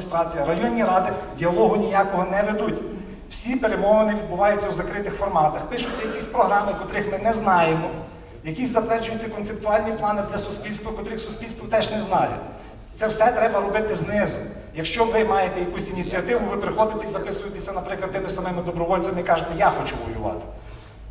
адміністрація, районні ради діалогу ніякого не ведуть. Всі перемовини відбуваються у закритих форматах. Пишуться якісь програми, котрих ми не знаємо. Якісь затверджуються концептуальні плани для суспільства, котрих суспільство теж не знає. Це все треба робити знизу. Якщо ви маєте якусь ініціативу, ви приходите і записуєтеся, наприклад, тими самими добровольцями і кажете, я хочу воювати.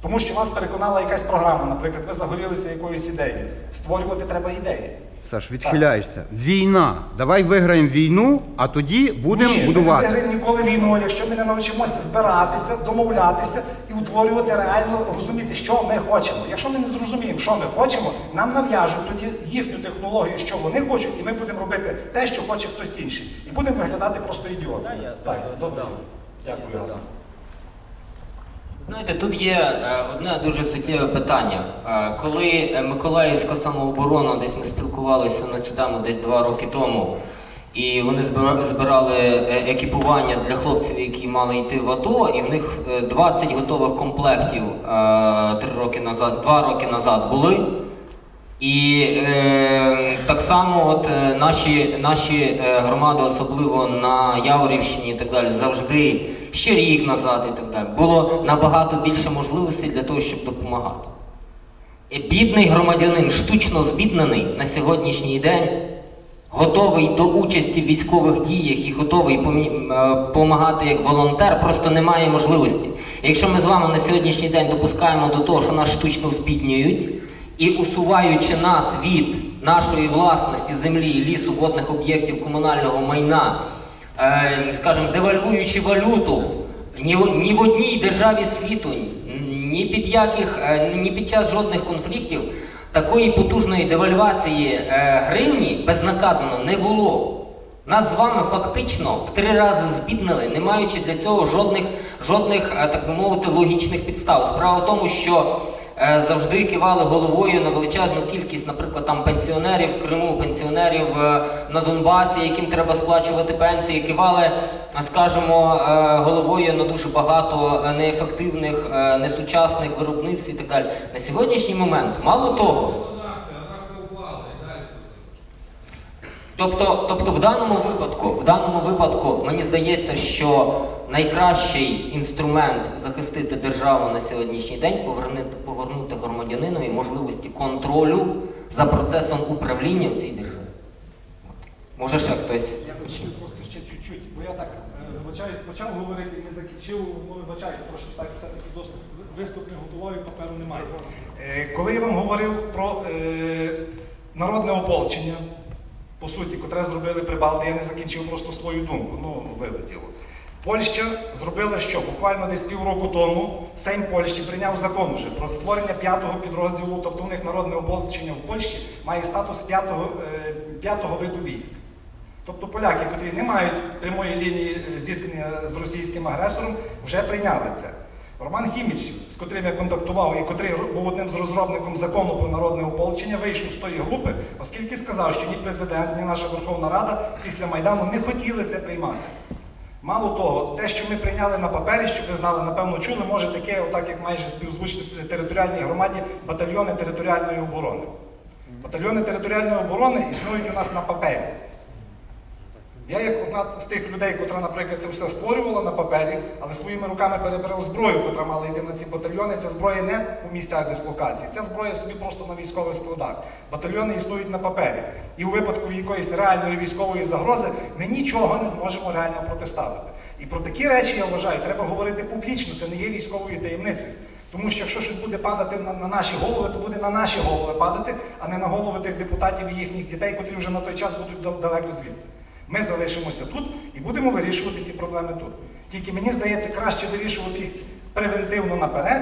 Тому що вас переконала якась програма, наприклад, ви загорілися якоюсь ідеєю. Створювати треба ідеї. Саш, відхиляєшся. Війна. Давай виграємо війну, а тоді будемо Ні, будувати. Ми не виграємо ніколи війну, якщо ми не навчимося збиратися, домовлятися і утворювати реально розуміти, що ми хочемо. Якщо ми не зрозуміємо, що ми хочемо, нам нав'яжуть тоді їхню технологію, що вони хочуть, і ми будемо робити те, що хоче хтось інший. І будемо виглядати просто ідіотами. Так, добре. Дякую. Знаєте, тут є е, одне дуже суттєве питання. Е, Коли е, Миколаївська самооборона, десь ми спілкувалися на цю тему десь два роки тому, і вони збира- збирали екіпування для хлопців, які мали йти в АТО, і в них е, 20 готових комплектів е, три роки назад, два роки назад були. І е, так само от, е, наші, наші е, громади, особливо на Яворівщині і так далі, завжди ще рік назад і так далі, було набагато більше можливостей для того, щоб допомагати. І бідний громадянин, штучно збіднений на сьогоднішній день, готовий до участі в військових діях і готовий допомагати як волонтер, просто не має можливості. Якщо ми з вами на сьогоднішній день допускаємо до того, що нас штучно збіднюють, і усуваючи нас від нашої власності землі, лісу, водних об'єктів, комунального майна, е, скажімо, девальвуючи валюту, ні, в- одній державі світу, ні під, яких, е, ні під час жодних конфліктів такої потужної девальвації е, гривні безнаказано не було. Нас з вами фактично в три рази збіднили, не маючи для цього жодних, жодних так би мовити, логічних підстав. Справа в тому, що завжди кивали головою на величезну кількість, наприклад, там пенсіонерів в Криму, пенсіонерів е, на Донбасі, яким треба сплачувати пенсії, кивали, е, скажімо, е, головою на дуже багато е, неефективних, е, несучасних виробництв і так далі. На сьогоднішній момент, мало того. Тобто, тобто в даному випадку, в даному випадку, мені здається, що найкращий інструмент захистити державу на сьогоднішній день повернути, повернути громадянинові можливості контролю за процесом управління в цій державі. От. Може ще хтось. Я хотів просто ще чуть-чуть, бо я так е, вибачаюсь, почав говорити і не закінчив, ну вибачаю, трошки так все-таки доступ виступ не готував і паперу немає. Е, Коли я вам говорив про е, народне ополчення, суті, котре зробили Прибалти, я не закінчив просто свою думку, ну вилетіло. Польща зробила що? Буквально десь півроку тому Сейм Польщі прийняв закон уже про створення п'ятого підрозділу, тобто у них народне ополчення в Польщі має статус п'ятого, е, п'ятого виду військ. Тобто поляки, котрі не мають прямої лінії е, зіткнення з російським агресором, вже прийняли це. Роман Хіміч, з котрим я контактував і котрий був одним з розробником закону про народне ополчення, вийшов з тої групи, оскільки сказав, що ні президент, ні наша Верховна Рада після Майдану не хотіли це приймати. Мало того, те, що ми прийняли на папері, що ви знали, напевно, чули, може таке, отак як майже співзвучно територіальній громаді, батальйони територіальної оборони. Батальйони територіальної оборони існують у нас на папері. Я як одна з тих людей, котра, наприклад, це все створювала на папері, але своїми руками перебирав зброю, котра мала йти на ці батальйони. Ця зброя не у місцях дислокації, ця зброя собі просто на військових складах. Батальйони існують на папері. І у випадку якоїсь реальної військової загрози ми нічого не зможемо реально протиставити. І про такі речі, я вважаю, треба говорити публічно, це не є військовою таємницею. Тому що якщо щось буде падати на, на наші голови, то буде на наші голови падати, а не на голови тих депутатів і їхніх дітей, котрі вже на той час будуть далеко звідси. Ми залишимося тут і будемо вирішувати ці проблеми тут. Тільки мені здається, краще вирішувати їх превентивно наперед,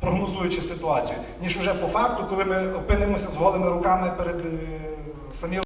прогнозуючи ситуацію, ніж уже по факту, коли ми опинимося з голими руками перед е, самі